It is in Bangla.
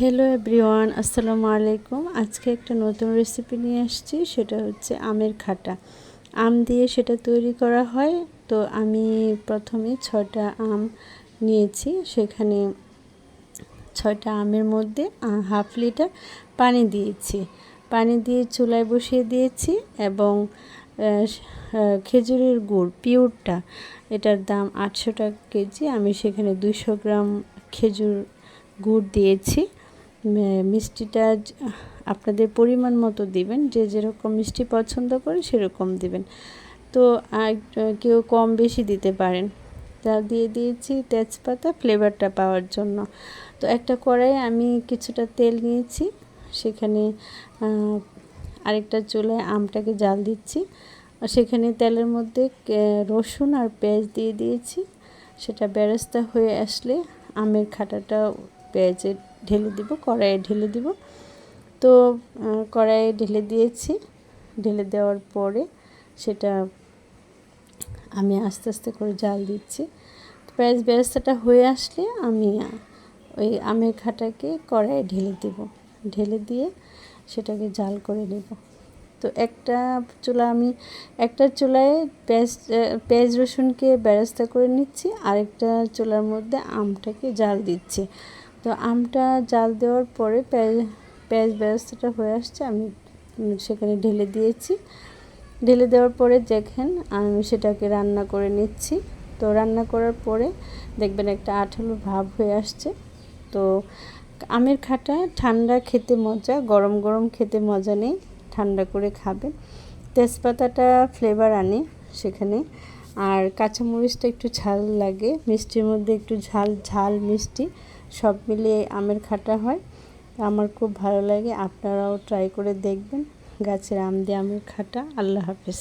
হ্যালো এভরিওয়ান আসসালামু আলাইকুম আজকে একটা নতুন রেসিপি নিয়ে আসছি, সেটা হচ্ছে আমের খাটা। আম দিয়ে সেটা তৈরি করা হয়, তো আমি প্রথমে ছয়টা আম নিয়েছি, সেখানে ছয়টা আমের মধ্যে হাফ লিটার পানি দিয়েছি। পানি দিয়ে চুলায় বসিয়ে দিয়েছি এবং খেজুরের গুড় পিওরটা এটার দাম আটশো টাকা কেজি, আমি সেখানে দুশো গ্রাম খেজুর গুড় দিয়েছি। মিষ্টিটা আপনাদের পরিমাণ মতো দিবেন। যে যেরকম মিষ্টি পছন্দ করে সেরকম দিবেন। তো আর কেউ কম বেশি দিতে পারেন। তা দিয়ে দিয়েছি তেজপাতা ফ্লেভারটা পাওয়ার জন্য। তো একটা কড়াই আমি কিছুটা তেল নিয়েছি। সেখানে আরেকটা চুলায় আমটাকে জাল দিচ্ছি। আর সেখানে তেলের মধ্যে রসুন আর পেঁয়াজ দিয়ে দিয়েছি। সেটা বেরেস্তা হয়ে আসলে আমের খাটাটা পেঁয়াজে ঢেলে দিব, কড়াইয়ে ঢেলে দিব। তো কড়াইয়ে ঢেলে দিয়েছি। ঢেলে দেওয়ার পরে সেটা আমি আস্তে আস্তে করে জাল দিচ্ছি। পেঁয়াজ বেরেস্তাটা হয়ে আসলে আমি ওই আমের খাটাকে কড়াইয়ে ঢেলে দেব। ঢেলে দিয়ে সেটাকে জাল করে নেব। তো একটা চুলা আমি, একটা চুলায় পেঁয়াজ পেঁয়াজ রসুনকে বেরেস্তা করে নিচ্ছি। আরেকটা চুলার মধ্যে আমটাকে জাল দিচ্ছি। তো আমটা জাল দেওয়ার পরে পেঁয়াজ পেঁয়াজ বেরেস্তাটা হয়ে আসছে, আমি সেখানে ঢেলে দিয়েছি। ঢেলে দেওয়ার পরে দেখেন, আমি সেটাকে রান্না করে নিচ্ছি। তো রান্না করার পরে দেখবেন একটা আঠালো ভাব হয়ে আসছে। তো আমের খাটা ঠান্ডা খেতে মজা, গরম গরম খেতে মজা নেই, ঠান্ডা করে খাবেন তেজপাতাটা ফ্লেভার আনে সেখানে, আর কাঁচামরিচটা একটু ঝাল লাগে, মিষ্টির মধ্যে একটু ঝাল ঝাল মিষ্টি। সব মিলিয়ে আমের খাটা হয়। আমার খুব ভালো লাগে। আপনারাও ট্রাই করে দেখবেন। গাছের আম দিয়ে আমের খাটা। আল্লাহ হাফিজ।